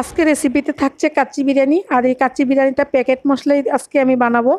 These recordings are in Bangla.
আজকে রেসিপিতে থাকছে কাচ্চি বিরিয়ানি, আর এই কাচ্চি বিরিয়ানিটা প্যাকেট মশলাই আজকে আমি বানাবো।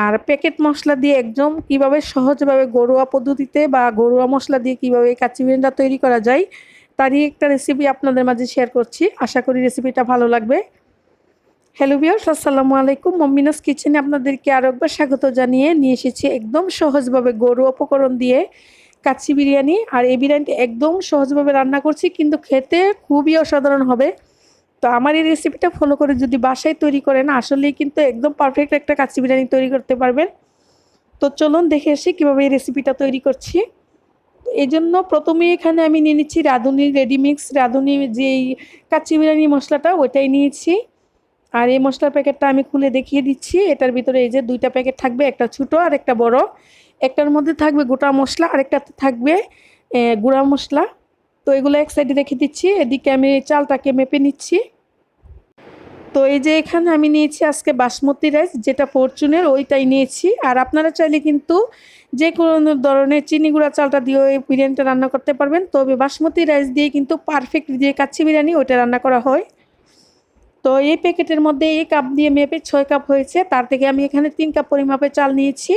আর প্যাকেট মশলা দিয়ে একদম কীভাবে সহজভাবে ঘরোয়া পদ্ধতিতে বা ঘরোয়া মশলা দিয়ে কীভাবে এই কাচ্চি বিরিয়ানিটা তৈরি করা যায়, তারই একটা রেসিপি আপনাদের মাঝে শেয়ার করছি। আশা করি রেসিপিটা ভালো লাগবে। হ্যালো বিয়ার্স আসসালামু আলাইকুম। মম্মিনাস কিচেনে আপনাদেরকে আরও একবার স্বাগত জানিয়ে নিয়ে এসেছি একদম সহজভাবে গরু উপকরণ দিয়ে কাচ্চি বিরিয়ানি। আর এই বিরিয়ানিটা একদম সহজভাবে রান্না করছি, কিন্তু খেতে খুবই অসাধারণ হবে। তো আমার এই রেসিপিটা ফলো করে যদি বাসায় তৈরি করেন, আসলেই কিন্তু একদম পারফেক্ট একটা কাচ্চি বিরিয়ানি তৈরি করতে পারবেন। তো চলুন দেখে আসি কীভাবে এই রেসিপিটা তৈরি করছি। এই জন্য প্রথমে এখানে আমি নিয়ে নিচ্ছি রাঁধুনি রেডিমিক্স রাঁধুনি যেই কাচ্চি বিরিয়ানি মশলাটা, ওইটাই নিয়েছি। আর এই মশলার প্যাকেটটা আমি খুলে দেখিয়ে দিচ্ছি। এটার ভিতরে এই যে দুইটা প্যাকেট থাকবে, একটা ছোটো আর একটা বড়। একটার মধ্যে থাকবে গোটা মশলা আর একটাতে থাকবে গুঁড়া মশলা। তো এগুলো এক সাইডে রেখে দিচ্ছি। এদিকে আমি চালটাকে মেপে নিচ্ছি। তো এই যে এখানে আমি নিয়েছি আজকে বাসমতি রাইস, যেটা ফরচুনের, ওইটাই নিয়েছি। আর আপনারা চাইলে কিন্তু যে কোনো ধরনের চিনি গুঁড়া, চালটা দিয়ে ওই বিরিয়ানিটা রান্না করতে পারবেন। তবে বাসমতি রাইস দিয়ে কিন্তু পারফেক্ট দিয়ে কাচ্চি বিরিয়ানি, ওইটা রান্না করা হয়। তো এই প্যাকেটের মধ্যে এই কাপ দিয়ে মেপে ছয় কাপ হয়েছে। তার থেকে আমি এখানে তিন কাপ পরিমাপে চাল নিয়েছি।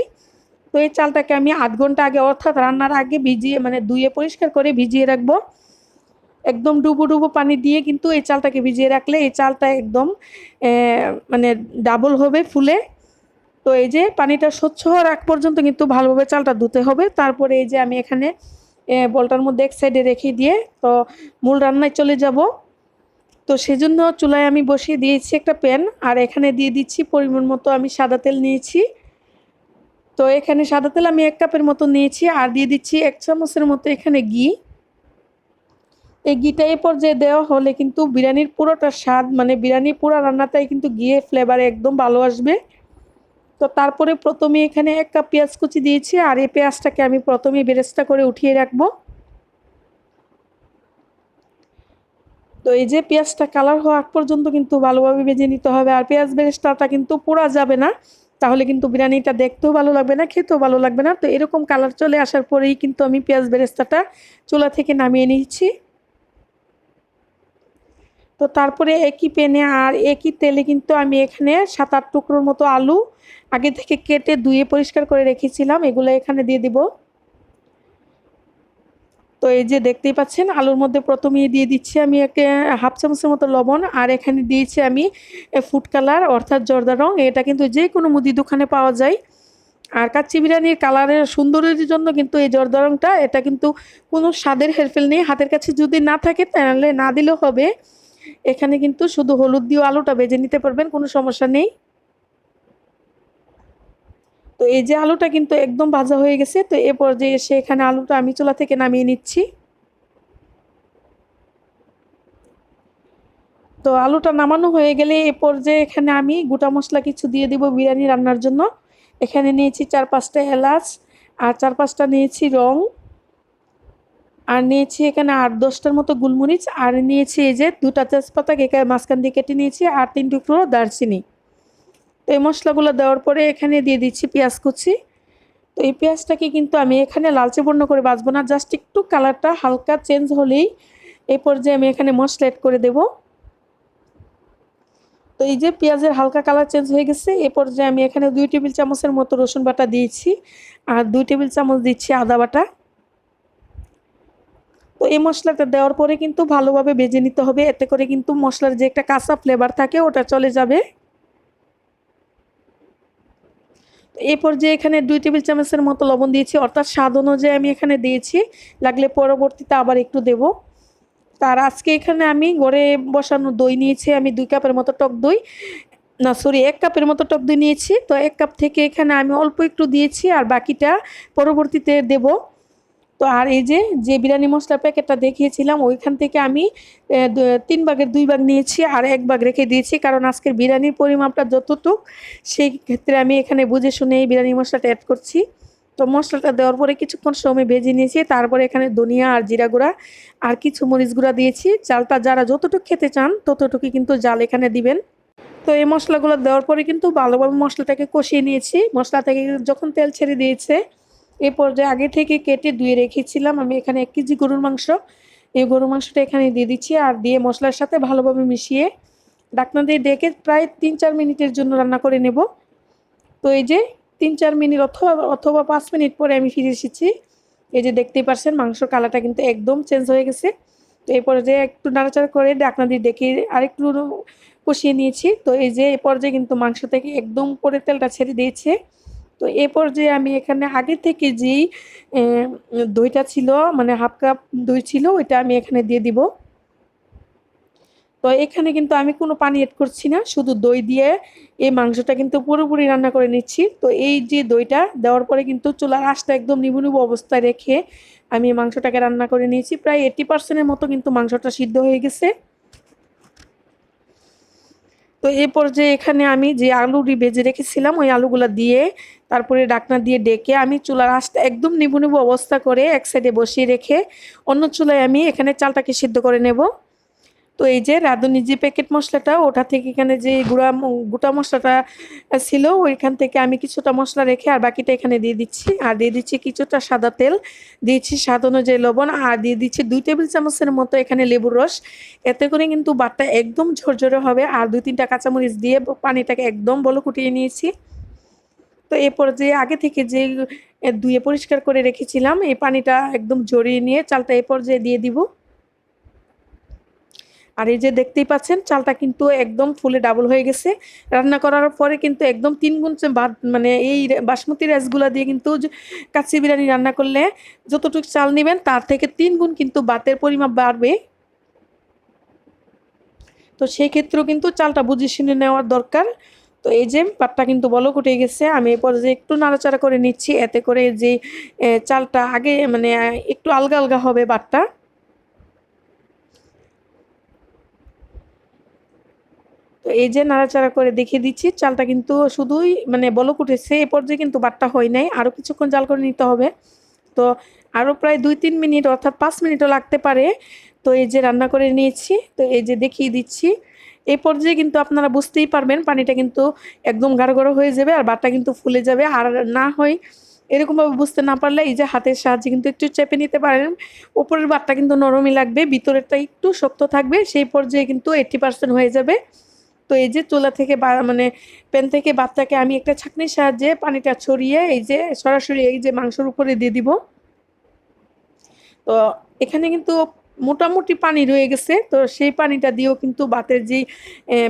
তো এই চালটাকে আমি আধ ঘণ্টা আগে অর্থাৎ রান্নার আগে ভিজিয়ে মানে ধুয়ে পরিষ্কার করে ভিজিয়ে রাখব। একদম ডুবো ডুবো পানি দিয়ে কিন্তু এই চালটাকে ভিজিয়ে রাখলে এই চালটা একদম মানে ডাবল হবে ফুলে। তো এই যে পানিটা স্বচ্ছ হওয়ার আগ পর্যন্ত কিন্তু ভালোভাবে চালটা ধুতে হবে। তারপরে এই যে আমি এখানে বলটার মধ্যে এক সাইডে রেখে দিয়ে তো মূল রান্নায় চলে যাব। তো সেজন্য চুলায় আমি বসিয়ে দিয়েছি একটা প্যান আর এখানে দিয়ে দিচ্ছি পরিমাণ মতো আমি সাদা তেল নিয়েছি। তো এখানে সাদা তেল আমি এক কাপের মতো নিয়েছি আর দিয়ে দিচ্ছি এক চামচের মতো এখানে ঘি। এই ঘিটা এই পর্যায়ে দেওয়া হলে কিন্তু বিরিয়ানির পুরোটা স্বাদ মানে বিরিয়ানির পুরো রান্নাটাই কিন্তু গিয়ে ফ্লেভারে একদম ভালো আসবে। তো তারপরে প্রথমে এখানে এক কাপ পেঁয়াজ কুচি দিয়েছি আর এই পেঁয়াজটাকে আমি প্রথমে বেরেস্তা করে উঠিয়ে রাখব। তো এই যে পেঁয়াজটা কালার হওয়া পর্যন্ত কিন্তু ভালোভাবে ভেজে নিতে হবে আর পেঁয়াজ বেরেস্তাটা কিন্তু পোড়া যাবে না, তাহলে কিন্তু বিরিয়ানিটা দেখতেও ভালো লাগবে না, খেতেও ভালো লাগবে না। তো এরকম কালার চলে আসার পরেই কিন্তু আমি পেঁয়াজ বেরেস্তাটা চুলা থেকে নামিয়ে নিচ্ছি তো তারপরে একই পেনে আর একই তেলে কিন্তু আমি এখানে সাত আট টুকরোর মতো আলু আগে থেকে কেটে ধুয়ে পরিষ্কার করে রেখেছিলাম। এগুলো এখানে দিয়ে দিব। তো এই যে দেখতেই পাচ্ছেন, আলুর মধ্যে প্রথমেই দিয়ে দিচ্ছি আমি একে হাফ চামচের মতো লবণ আর এখানে দিয়েছি আমি ফুড কালার অর্থাৎ জর্দা রং। এটা কিন্তু যে কোনো মুদি দোকানে পাওয়া যায়। আর কাচ্চি বিরিয়ানির কালারের সুন্দরের জন্য কিন্তু এই জর্দা রংটা, এটা কিন্তু কোনো স্বাদের হেরফেল নেই। হাতের কাছে যদি না থাকে তাহলে না দিলেও হবে। এখানে কিন্তু শুধু হলুদ দিয়ে আলুটা ভেজে নিতে পারবেন, কোনো সমস্যা নেই। তো এই যে আলুটা কিন্তু একদম ভাজা হয়ে গেছে, তো এ পর্যায়ে এসে এখানে আলুটা আমি চুলা থেকে নামিয়ে নিচ্ছি। তো আলুটা নামানো হয়ে গেলে এ পর্যায়ে এখানে আমি গোটা মশলা কিছু দিয়ে দিব বিরিয়ানি রান্নার জন্য। এখানে নিয়েছি চার পাঁচটা এলাচ, আর চার পাঁচটা নিয়েছি রং। আর নিয়েছি এখানে আট দশটার মতো গুলমরিচ, আর নিয়েছি এই যে দুটা তেজপাতা কেকে মাঝখান দিয়ে কেটে নিয়েছি, আর তিন টুকরো দারচিনি। তো এই মশলাগুলো দেওয়ার পরে এখানে দিয়ে দিচ্ছি পেঁয়াজ কুচি। তো এই পেঁয়াজটাকে কিন্তু আমি এখানে লালচে বর্ণ করে বাঁচবো না, জাস্ট একটু কালারটা হালকা চেঞ্জ হলেই এই পর্যায়ে আমি এখানে মশলা অ্যাড করে দেব। তো এই যে পেঁয়াজের হালকা কালার চেঞ্জ হয়ে গেছে এই পর্যায়ে আমি এখানে দুই টেবিল চামচের মতো রসুন বাটা দিয়েছি, আর দুই টেবিল চামচ দিচ্ছি আদা বাটা। তো এই মশলাটা দেওয়ার পরে কিন্তু ভালোভাবে বেজে নিতে হবে। এতে করে কিন্তু মশলার যে একটা কাঁচা ফ্লেভার থাকে, ওটা চলে যাবে। এই পর্যায়ে এখানে দুই টেবিল চামচের মতো লবণ দিয়েছি, অর্থাৎ স্বাদ অনুযায়ী আমি এখানে দিয়েছি। লাগলে পরবর্তীতে আবার একটু দেব। তার আজকে এখানে আমি গড়ে বসানো দই নিয়েছি। আমি দুই কাপের মতো টক দই, না সরি এক কাপের মতো টক দই নিয়েছি। তো এক কাপ থেকে এখানে আমি অল্প একটু দিয়েছি আর বাকিটা পরবর্তীতে দেবো। তো আর এই যে যে বিরিয়ানি মশলার প্যাকেটটা দেখিয়েছিলাম, ওইখান থেকে আমি তিন ভাগের দুই ভাগ নিয়েছি আর এক ভাগ রেখে দিয়েছি। কারণ আজকের বিরিয়ানির পরিমাপটা যতটুক, সেই ক্ষেত্রে আমি এখানে বুঝে শুনে এই বিরিয়ানি মশলাটা অ্যাড করছি। তো মশলাটা দেওয়ার পরে কিছুক্ষণ সময় ভেজে নিয়েছি, তারপরে এখানে ধনিয়া আর জিরা গুঁড়া আর কিছু মরিচ গুঁড়া দিয়েছি। চালটা যারা যতটুকু খেতে চান, ততটুকুই কিন্তু জাল এখানে দিবেন। তো এই মশলাগুলো দেওয়ার পরে কিন্তু ভালোভাবে মশলাটাকে কষিয়ে নিয়েছি। মশলা থেকে যখন তেল ছেড়ে দিয়েছে এ পর্যায়ে আগে থেকে কেটে ধুয়ে রেখেছিলাম। আমি এখানে এক কেজি গরুর মাংস। এই গরুর মাংসটা এখানে দিয়ে দিচ্ছি আর দিয়ে মশলার সাথে ভালোভাবে মিশিয়ে ডাকনা দিয়ে ডেকে প্রায় তিন চার মিনিটের জন্য রান্না করে নেব। তো এই যে তিন চার মিনিট অথবা অথবা পাঁচ মিনিট পরে আমি ফিরে এসেছি। এই যে দেখতেই পারছেন মাংসর কালারটা কিন্তু একদম চেঞ্জ হয়ে গেছে। তো এই পর্যায়ে একটু নাড়াচাড়া করে ডাকনা দিয়ে ডেকে আরেকটু কষিয়ে নিয়েছি। তো এই যে এই পর্যায়ে কিন্তু মাংস থেকে একদম করে তেলটা ছেড়ে দিয়েছে। তো এ পর্যায়ে আমি এখানে আগে থেকে যেই দইটা ছিল মানে হাফ কাপ দই ছিল, ওইটা আমি এখানে দিয়ে দিব। তো এখানে কিন্তু আমি কোনো পানি এড করছি না, শুধু দই দিয়ে এই মাংসটা কিন্তু পুরোপুরি রান্না করে নিচ্ছি। তো এই যে দইটা দেওয়ার পরে কিন্তু চুলার আঁশটা একদম নিবু নিবু অবস্থায় রেখে আমি মাংসটাকে রান্না করে নিয়েছি। প্রায় এইটি পার্সেন্টের মতো কিন্তু মাংসটা সিদ্ধ হয়ে গেছে। তো এই পর্যায়ে এখানে আমি যে আলুটি বেজে রেখেছিলাম, ওই আলুগুলো দিয়ে তারপরে ডাকনা দিয়ে ডেকে আমি চুলার আঁচটা একদম নিবু নিবু অবস্থা করে এক সাইডে বসিয়ে রেখে অন্য চুলায় আমি এখানে চালটাকে সিদ্ধ করে নেব। তো এই যে রাঁধুনি যে প্যাকেট মশলাটা, ওটা থেকে এখানে যে গুঁড়া গোটা মশলাটা ছিল, ওইখান থেকে আমি কিছুটা মশলা রেখে আর বাকিটা এখানে দিয়ে দিচ্ছি। আর দিয়ে দিচ্ছি কিছুটা সাদা তেল দিয়েছি স্বাদ অনুযায়ী লবণ, আর দিয়ে দিচ্ছি দুই টেবিল চামচের মতো এখানে লেবুর রস। এতে করে কিন্তু বাটটা একদম ঝরঝরে হবে, আর দুই তিনটা কাঁচামরিচ দিয়ে পানিটাকে একদম বলো কুটিয়ে নিয়েছি। তো এরপর যে আগে থেকে যে ধুয়ে পরিষ্কার করে রেখেছিলাম, এই পানিটা একদম জড়িয়ে নিয়ে চালটা এ পর্যায়ে দিয়ে দিব। আর এই যে দেখতেই পাচ্ছেন, চালটা কিন্তু একদম ফুলে ডাবল হয়ে গেছে। রান্না করার পরে কিন্তু একদম তিন গুণ মানে এই বাসমতি রাইসগুলা দিয়ে কিন্তু কাচ্চি বিরিয়ানি রান্না করলে যতটুকু চাল নেবেন, তার থেকে তিন গুণ কিন্তু বাতের পরিমাপ বাড়বে। তো সেই ক্ষেত্রেও কিন্তু চালটা বুঝে শুনে নেওয়ার দরকার। তো এই যে পাটটা কিন্তু বলক উঠে গেছে, আমি এরপর যে একটু নাড়াচাড়া করে নিচ্ছি, এতে করে যে চালটা আগে মানে একটু আলগা আলগা হবে বাটটা তো এই যে নাড়াচাড়া করে দেখিয়ে দিচ্ছি, চালটা কিন্তু শুধুই মানে বলক উঠেছে, এ পর্যায়ে কিন্তু বাটটা হয় নাই আরও কিছুক্ষণ জাল করে নিতে হবে। তো আরও প্রায় দুই তিন মিনিট অর্থাৎ পাঁচ মিনিটও লাগতে পারে। তো এই যে রান্না করে নিয়েছি, তো এই যে দেখিয়ে দিচ্ছি। এই পর্যায়ে কিন্তু আপনারা বুঝতেই পারবেন পানিটা কিন্তু একদম গাঢ় গাঢ় হয়ে যাবে আর বাটটা কিন্তু ফুলে যাবে আর না হয় এরকমভাবে বুঝতে না পারলে এই যে হাতের সাহায্যে কিন্তু একটু চেপে নিতে পারেন। উপরের বাটটা কিন্তু নরমই লাগবে, ভিতরেরটা একটু শক্ত থাকবে, সেই পর্যায়ে কিন্তু এইট্টি পার্সেন্ট হয়ে যাবে। তো এই যে চুলা থেকে বা মানে প্যান থেকে বাচ্চাকে আমি একটা ছাঁকনির সাহায্যে পানিটা ছড়িয়ে এই যে সরাসরি এই যে মাংসর উপরে দিয়ে দিব। তো এখানে কিন্তু মোটামুটি পানি রয়ে গেছে। তো সেই পানিটা দিয়েও কিন্তু বাতের যে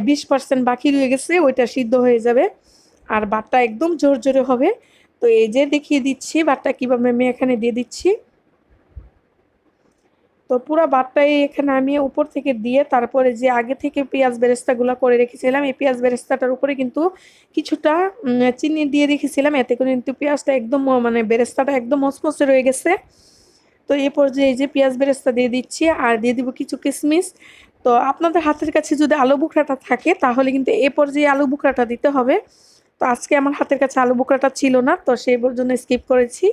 বিশ পার্সেন্ট বাকি রয়ে গেছে, ওইটা সিদ্ধ হয়ে যাবে। আর বাটটা একদম জোর জোরে হবে। তো এই যে দেখিয়ে দিচ্ছি বাটটা কীভাবে আমি এখানে দিয়ে দিচ্ছি। তো পুরো বাটটাই এখানে আমি উপর থেকে দিয়ে তারপরে যে আগে থেকে পেঁয়াজ বেরেস্তাগুলো করে রেখেছিলাম, এই পেঁয়াজ বেরেস্তাটার উপরে কিন্তু কিছুটা চিনি দিয়ে রেখেছিলাম। এতে করে কিন্তু পেঁয়াজটা একদম মানে বেরেস্তাটা একদম মসমসে রয়ে গেছে। তো এই পর্যায়ে এই যে পেঁয়াজ বেরেস্তা দিয়ে দিচ্ছি আর দিয়ে দিব কিছু কিশমিশ তো আপনাদের হাতের কাছে যদি আলু বুকরাটা থাকে, তাহলে কিন্তু এ পর্যায়ে আলু বুকরাটা দিতে হবে। তো আজকে আমার হাতের কাছে আলু বুকরাটা ছিল না, তো সেই জন্য স্কিপ করেছি।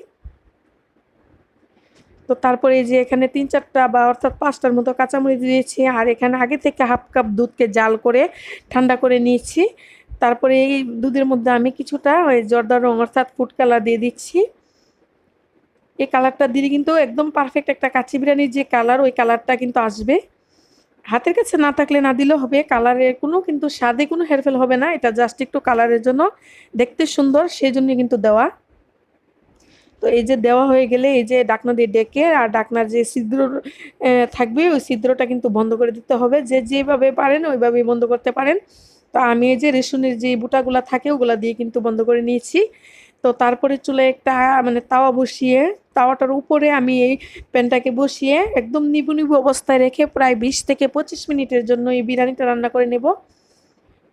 তো তারপরে এই যে এখানে তিন চারটা বা অর্থাৎ পাঁচটার মতো কাঁচামরিচ দিয়েছি, আর এখানে আগে থেকে হাফ কাপ দুধকে জাল করে ঠান্ডা করে নিয়েছি। তারপরে এই দুধের মধ্যে আমি কিছুটা ওই জর্দা রং অর্থাৎ ফুড কালার দিয়ে দিচ্ছি। এই কালারটা দিলে কিন্তু একদম পারফেক্ট একটা কাচি বিরিয়ানির যে কালার, ওই কালারটা কিন্তু আসবে। হাতের কাছে না থাকলে না দিলেও হবে, কালারের কোনো কিন্তু স্বাদে কোনো হেরফেল হবে না, এটা জাস্ট একটু কালারের জন্য। দেখতে সুন্দর সেই জন্য কিন্তু দেওয়া। তো এই যে দেওয়া হয়ে গেলে এই যে ডাকনা দিয়ে ডেকে, আর ডাকনার যে ছিদ্র থাকবে, ওই ছিদ্রটা কিন্তু বন্ধ করে দিতে হবে। যে যেভাবে পারেন, ওইভাবেই বন্ধ করতে পারেন। তো আমি এই যে রেশনের যে বুটাগুলো থাকে, ওগুলা দিয়ে কিন্তু বন্ধ করে নিয়েছি। তো তারপরে চুলে একটা মানে তাওয়া বসিয়ে, তাওয়াটার উপরে আমি এই প্যানটাকে বসিয়ে একদম নিবু নিবু অবস্থায় রেখে প্রায় বিশ থেকে পঁচিশ মিনিটের জন্য এই বিরিয়ানিটা রান্না করে নেব।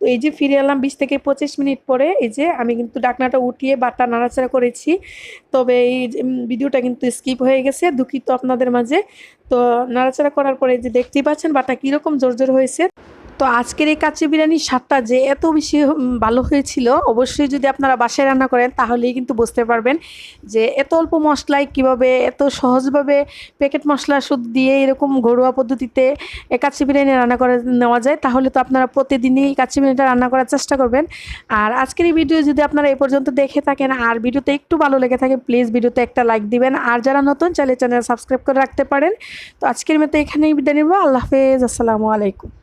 তো এই যে ফিরে এলাম বিশ থেকে পঁচিশ মিনিট পরে, এই যে আমি কিন্তু ডাকনাটা উঠিয়ে বাটা নাড়াচাড়া করেছি। তবে এই ভিডিওটা কিন্তু স্কিপ হয়ে গেছে, দুঃখিত আপনাদের মাঝে। তো নাড়াচাড়া করার পরে যে দেখতেই পাচ্ছেন বাটা কীরকম জোর জোর হয়েছে। তো আজকের এই কাচ্চি বিরিয়ানির স্বাদটা যে এত বেশি ভালো হয়েছিল, অবশ্যই যদি আপনারা বাসায় রান্না করেন তাহলেই কিন্তু বুঝতে পারবেন যে এত অল্প মশলায় কীভাবে, এত সহজভাবে প্যাকেট মশলা সুদ দিয়ে এরকম ঘরোয়া পদ্ধতিতে কাচ্চি বিরিয়ানি রান্না করে নেওয়া যায়, তাহলে তো আপনারা প্রতিদিনই কাচ্চি বিরিয়ানিটা রান্না করার চেষ্টা করবেন। আর আজকের এই ভিডিও যদি আপনারা এই পর্যন্ত দেখে থাকেন আর ভিডিওতে একটু ভালো লেগে থাকে প্লিজ ভিডিওতে একটা লাইক দিবেন। আর যারা নতুন চাইলে চ্যানেল সাবস্ক্রাইব করে রাখতে পারেন। তো আজকের মতো এখানেই বিদায় নিব। আল্লাহ হাফেজ। আসসালামু আলাইকুম।